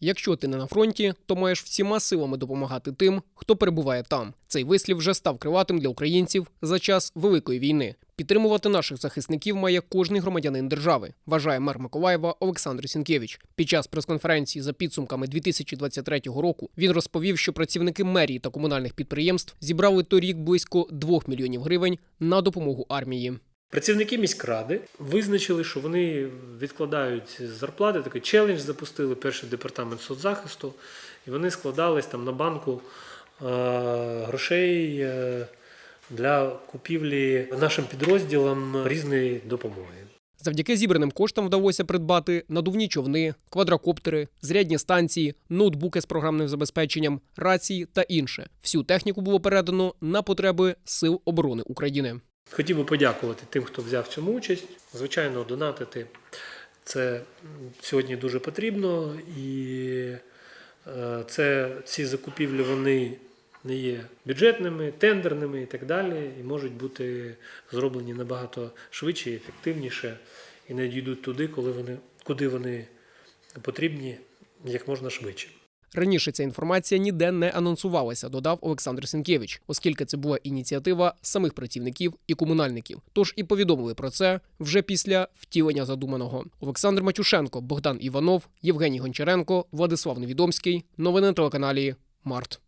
Якщо ти не на фронті, то маєш всіма силами допомагати тим, хто перебуває там. Цей вислів вже став криватим для українців за час великої війни. Підтримувати наших захисників має кожний громадянин держави, вважає мер Миколаєва Олександр Сінкевич. Під час прес-конференції за підсумками 2023 року він розповів, що працівники мерії та комунальних підприємств зібрали торік близько 2 мільйонів гривень на допомогу армії. Працівники міськради визначили, що вони відкладають зарплати. Такий челендж запустили перший департамент соцзахисту, і вони складались там на банку е, грошей е, для купівлі нашим підрозділам різної допомоги. Завдяки зібраним коштам вдалося придбати надувні човни, квадрокоптери, зрядні станції, ноутбуки з програмним забезпеченням, рації та інше. Всю техніку було передано на потреби Сил оборони України. Хотів би подякувати тим, хто взяв цьому участь. Звичайно, донатити це сьогодні дуже потрібно, і е, це ці закупівлі вони не є бюджетними, тендерними і так далі, і можуть бути зроблені набагато швидше ефективніше, і надійдуть туди, коли вони, куди вони потрібні як можна швидше. Раніше ця інформація ніде не анонсувалася, додав Олександр Сінкевич, оскільки це була ініціатива самих працівників і комунальників. Тож і повідомили про це вже після втілення задуманого. Олександр Матюшенко, Богдан Іванов, Євгеній Гончаренко, Владислав Невідомський. Новини на телеканалі Март.